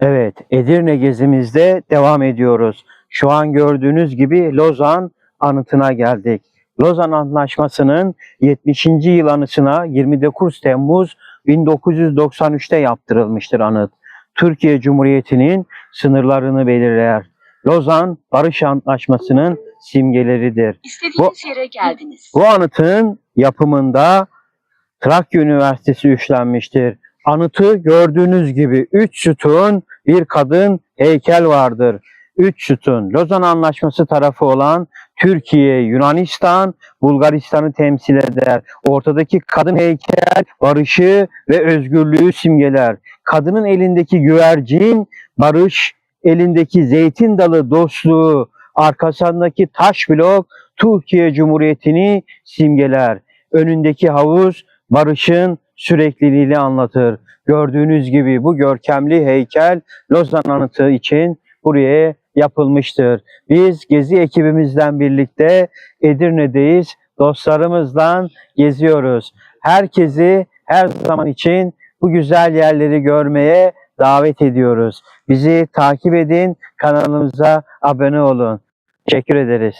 Evet, Edirne gezimizde devam ediyoruz. Şu an gördüğünüz gibi Lozan anıtına geldik. Lozan Antlaşması'nın 70. yıl anısına 29 Temmuz 1993'te yaptırılmıştır anıt. Türkiye Cumhuriyeti'nin sınırlarını belirler. Lozan Barış Antlaşması'nın simgeleridir. İstediğiniz yere geldiniz. Bu anıtın yapımında Trakya Üniversitesi üstlenmiştir. Anıtı gördüğünüz gibi 3 sütun bir kadın heykel vardır. 3 sütun. Lozan Anlaşması tarafı olan Türkiye, Yunanistan, Bulgaristan'ı temsil eder. Ortadaki kadın heykel barışı ve özgürlüğü simgeler. Kadının elindeki güvercin barış, elindeki zeytin dalı dostluğu, arkasındaki taş blok Türkiye Cumhuriyeti'ni simgeler. Önündeki havuz barışın sürekliliğini anlatır. Gördüğünüz gibi bu görkemli heykel Lozan Anıtı için buraya yapılmıştır. Biz gezi ekibimizden birlikte Edirne'deyiz. Dostlarımızla geziyoruz. Herkesi her zaman için bu güzel yerleri görmeye davet ediyoruz. Bizi takip edin, kanalımıza abone olun. Teşekkür ederiz.